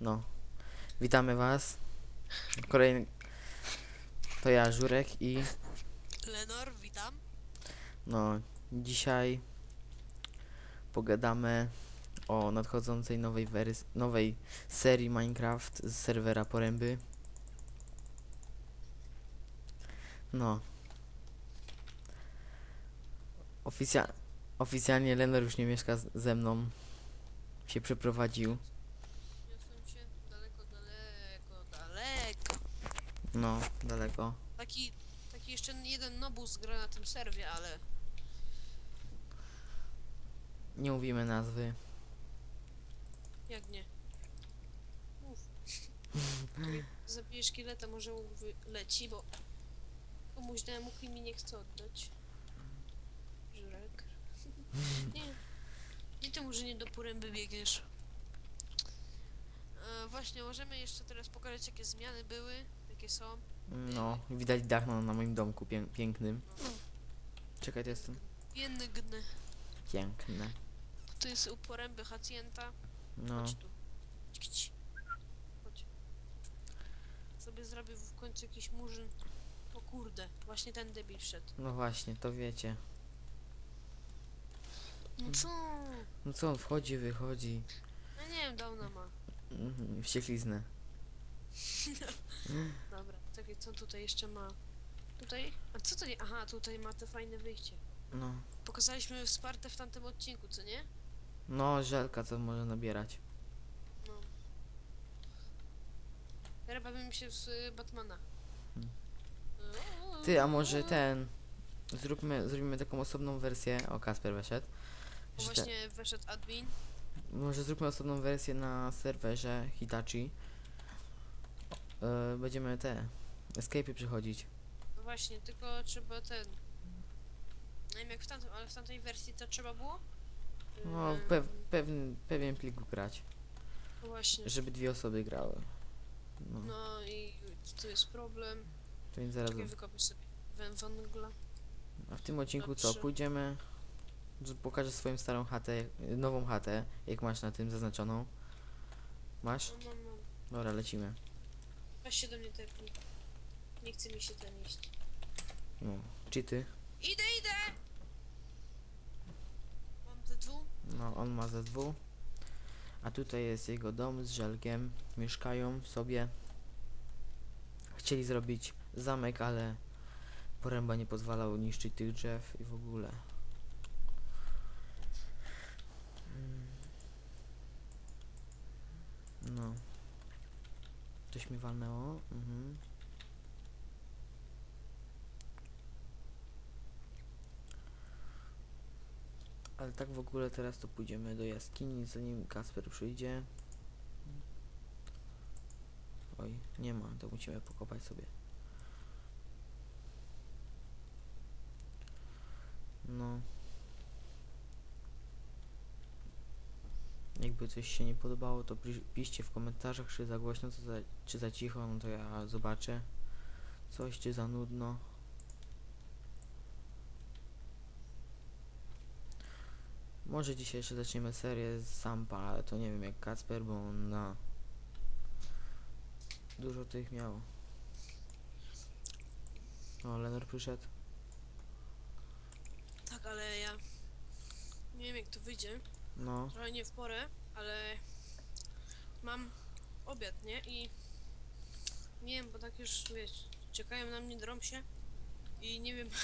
No. Witamy was. Kolejny. To ja, Żurek i Lenor, witam. no, dzisiaj pogadamy o nadchodzącej nowej wersji, nowej serii Minecraft z serwera Poręby. No. Oficja oficjalnie Lenor już nie mieszka z ze mną. Się przeprowadził. Niosłem się daleko, daleko, daleko. No, daleko. Taki, taki jeszcze jeden nobus gra na tym serwie, ale Nie mówimy nazwy. jak nie. Mów. Zabiję szkieleta, może leci, bo komuś dałem mógł i mi nie chce oddać. Żurek. nie. Nie ty może nie do poręby biegniesz. E, właśnie, możemy jeszcze teraz pokazać jakie zmiany były, jakie są. No, widać dach na, na moim domku pię pięknym. Czekaj, to jestem. Piękny. Piękne. To jest u poręby hacjenta. No, Chodź tu. Chodź. Sobie zrobię w końcu jakiś murzyn. O kurde, właśnie ten debil wszedł. no właśnie, to wiecie. No co? No co on wchodzi, wychodzi. Ja nie wiem, dawno ma. Mhm, Wściekliznę. Dobra, czekaj, co tutaj jeszcze ma? Tutaj? A co to nie? Aha, tutaj ma te fajne wyjście. No. Pokazaliśmy wsparte w tamtym odcinku, co nie? No, żelka co może nabierać. No. Teraz bawimy się z y, Batmana. Ty, a może ten. Zróbmy, zrobimy taką osobną wersję. O, Kasper weszedł. O, Że te, właśnie weszedł admin. może zróbmy osobną wersję na serwerze Hitachi. E, będziemy te escape'y przechodzić. No właśnie, tylko trzeba ten. Nie wiem jak w tamtym, ale w tamtej wersji to trzeba było? No, Ym, pew, pewien, pewien plik grać. no właśnie. Żeby dwie osoby grały. No, No i tu jest problem. to więc zaraz. Czekaj, wykopię sobie wę- węgla. A w tym odcinku co? Dobrze. Pójdziemy. z- Pokażę swoją starą chatę, jak- nową chatę, jak masz na tym zaznaczoną. Masz? No, no, no. Dobra, lecimy. Weź się do mnie tepnij. Nie chce mi się ten iść. No. Cheaty. Idę, idę! Mam te dwóch. No, on ma ze dwu. A tutaj jest jego dom z żelkiem. Mieszkają sobie. Chcieli zrobić zamek, ale poręba nie pozwalał niszczyć tych drzew i w ogóle. Mm. No. Coś mi walnęło. Mhm. Ale tak w ogóle teraz to pójdziemy do jaskini, zanim Kasper przyjdzie. Oj, nie ma, to musimy pokopać sobie. No. Jakby coś się nie podobało, to pi- piszcie w komentarzach, czy za głośno, czy za, czy za cicho, no to ja zobaczę. Coś, czy za nudno. Może dzisiaj jeszcze zaczniemy serię z Sampa, ale to nie wiem jak Kacper, bo on na dużo tych miał. O, Lenor przyszedł. Tak, ale ja nie wiem jak to wyjdzie. No, Trochę nie w porę, ale mam obiad, nie? I nie wiem, bo tak już wiesz, czekają na mnie, drą się i nie wiem.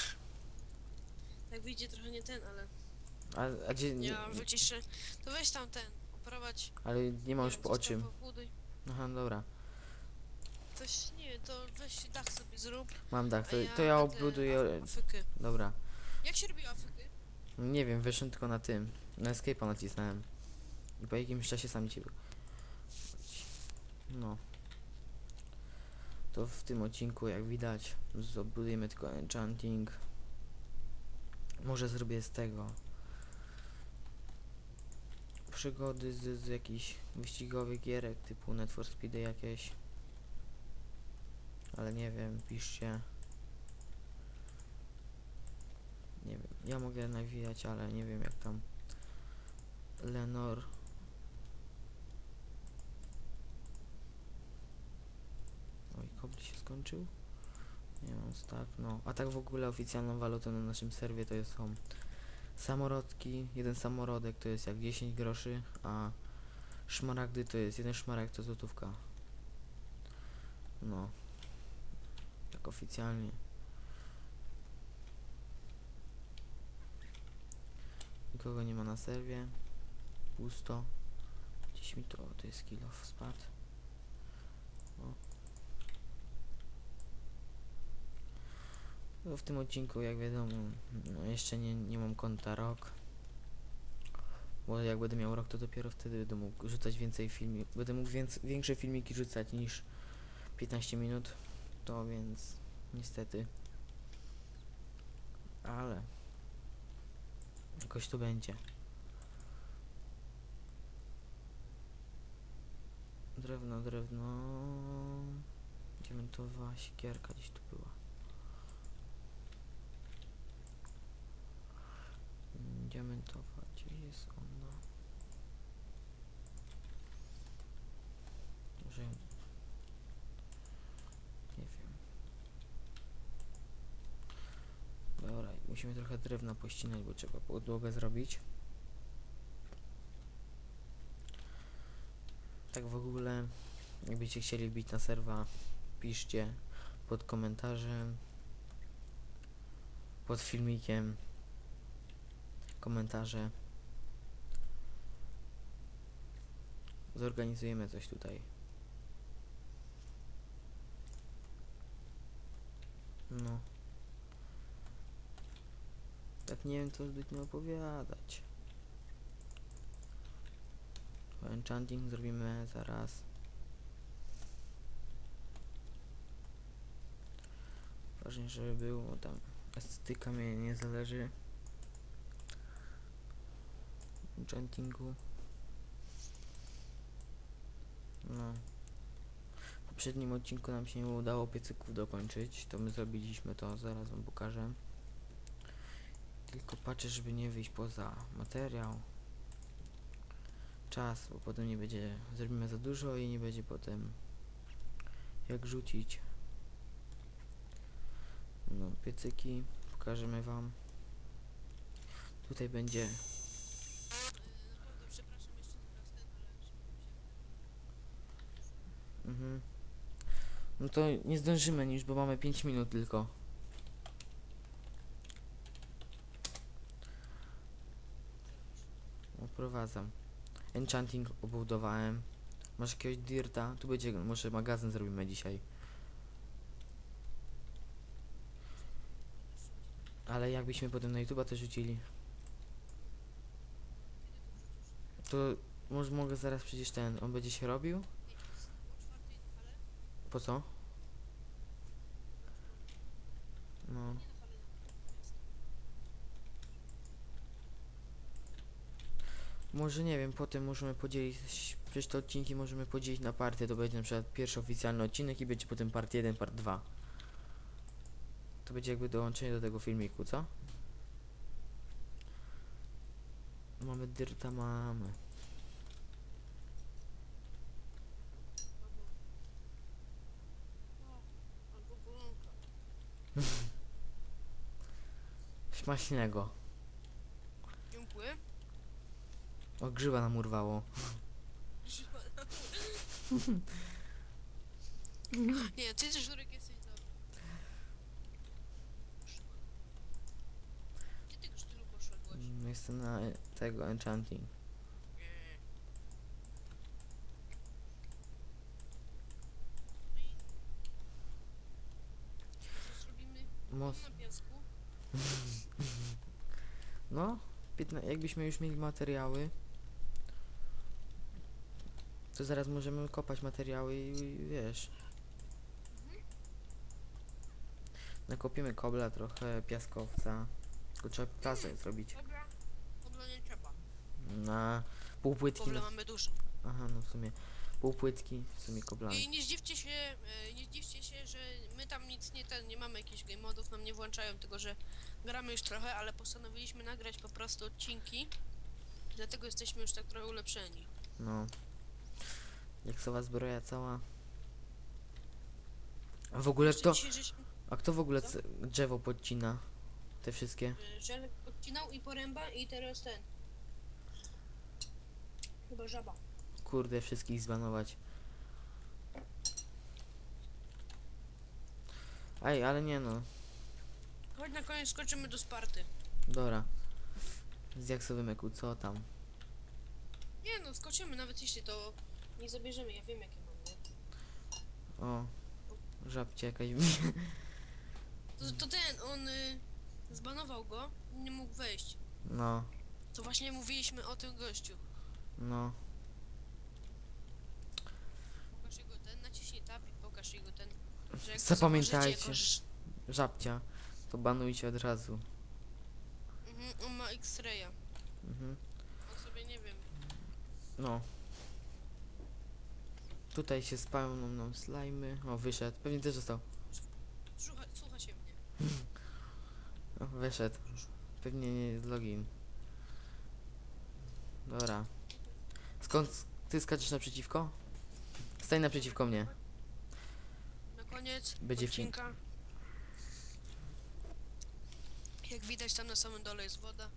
Tak wyjdzie trochę nie ten, ale a, a gdzie, nie, ja wyciszę. To weź tam ten, operować. ale nie ma już po o czym. pobuduj. Aha, dobra. Coś, nie wiem, to weź dach sobie zrób. Mam dach, A to, to ja będę obluduję. Afrykę. Dobra. Jak się robi Afrykę? Nie wiem, wyszłem tylko na tym. Na escape'a nacisnąłem. I po jakimś czasie sami cię. No. To w tym odcinku, jak widać, zobudujemy tylko enchanting. Może zrobię z tego. Przygody z, z jakichś wyścigowych gierek typu Net for Speedy jakieś. Ale nie wiem, piszcie. Nie wiem, ja mogę nawijać, ale nie wiem jak tam Lenor kobli się skończył? Nie mam tak, no. A tak w ogóle oficjalną walutą na naszym serwie to jest są samorodki. Jeden samorodek to jest jak 10 groszy, a szmaragdy to jest jeden szmaragd to złotówka. No. Tak oficjalnie. Nikogo nie ma na serwie. Pusto. Gdzieś mi to, o, to jest kill off spadł. W tym odcinku, jak wiadomo, no jeszcze nie, nie mam konta rok. Bo jak będę miał rok, to dopiero wtedy będę mógł rzucać więcej filmików. Będę mógł więc, większe filmiki rzucać niż 15 minut. To więc niestety. Ale jakoś to będzie. Drewno, drewno. Diamentowa siekierka gdzieś tu była. Mm, Diamentowa, gdzie jest ona? Może ją... Nie wiem. Dobra, musimy trochę drewna pościnać, bo trzeba podłogę zrobić. Tak w ogóle, jakbyście chcieli wbić na serwa, piszcie pod komentarzem, pod filmikiem, komentarze. Zorganizujemy coś tutaj. No. Tak nie wiem co zbytnio opowiadać. Enchanting zrobimy zaraz. Ważne, żeby było tam estetyka mnie nie zależy. Enchantingu. No. W poprzednim odcinku nam się nie udało piecyków dokończyć. To my zrobiliśmy to, zaraz wam pokażę. Tylko patrzę, żeby nie wyjść poza materiał czas, bo potem nie będzie, zrobimy za dużo i nie będzie potem jak rzucić. No, piecyki pokażemy wam. Tutaj będzie, mhm. No to nie zdążymy niż, bo mamy 5 minut tylko. Oprowadzam. Enchanting obudowałem. Masz jakiegoś dirta? Tu będzie, może magazyn zrobimy dzisiaj. Ale jakbyśmy potem na YouTube'a to rzucili. To może mogę zaraz przecież ten, on będzie się robił? Po co? No. Nie na halę, na miasto. Może nie wiem, potem możemy podzielić, przecież te odcinki możemy podzielić na partie, to będzie na przykład pierwszy oficjalny odcinek i będzie potem part 1, part 2. To będzie jakby dołączenie do tego filmiku, co? Mamy dyrta, mamy. Śmaśnego. O, grzyba nam urwało. Nie, ty też Żurek jesteś dobry. Gdzie ty tylu poszedłeś? Mm, Jestem na e, tego enchanting. Nie. Co zrobimy Mos na piasku? No, 15, jakbyśmy już mieli materiały, to zaraz możemy kopać materiały i, i wiesz. Nakopiemy kobla, trochę piaskowca. Tylko trzeba plasę zrobić. Dobra, kobla nie trzeba. Na półpłytki. Kobla Na, mamy dużo. aha, no w sumie. Półpłytki, w sumie I koblami. nie zdziwcie się, e, nie zdziwcie się, że my tam nic nie ten, nie mamy jakichś game modów, nam nie włączają, tylko że gramy już trochę, ale postanowiliśmy nagrać po prostu odcinki. Dlatego jesteśmy już tak trochę ulepszeni. No. Jak sowa zbroja cała. A w ogóle żeśmy a kto w ogóle c- drzewo podcina? Te wszystkie? y, żelek odcinał i poręba i teraz ten. Chyba żaba. Kurde, wszystkich zbanować. Ej, ale nie no. Chodź na koniec skoczymy do Sparty. Dobra. Z jaksowym eku, co tam? Nie no, skoczymy, nawet jeśli to nie zabierzemy, ja wiem jakie mam, nie? O. Żabcie jakaś. To, to ten, on y, zbanował go, nie mógł wejść. No, To właśnie mówiliśmy o tym gościu. no. Pokaż jego ten, naciśnij tab i pokaż jego ten. Że jak go Zapamiętajcie. zauważycie, jako, Żabcia. To banujcie od razu. Mhm, on ma X-raya. Mhm. On sobie nie wiem. No. Tutaj się spełną nam slajmy. O, wyszedł. Pewnie też został. Słucha, słucha się mnie. O, wyszedł. Pewnie nie jest login. Dobra. Skąd ty skaczesz naprzeciwko? Stań naprzeciwko mnie. Na koniec Będzie film. odcinka. Jak widać tam na samym dole jest woda.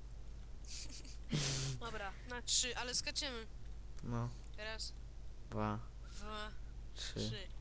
Dobra, na trzy, ale skaczemy. No. Teraz Dwa, dwa, trzy. trzy.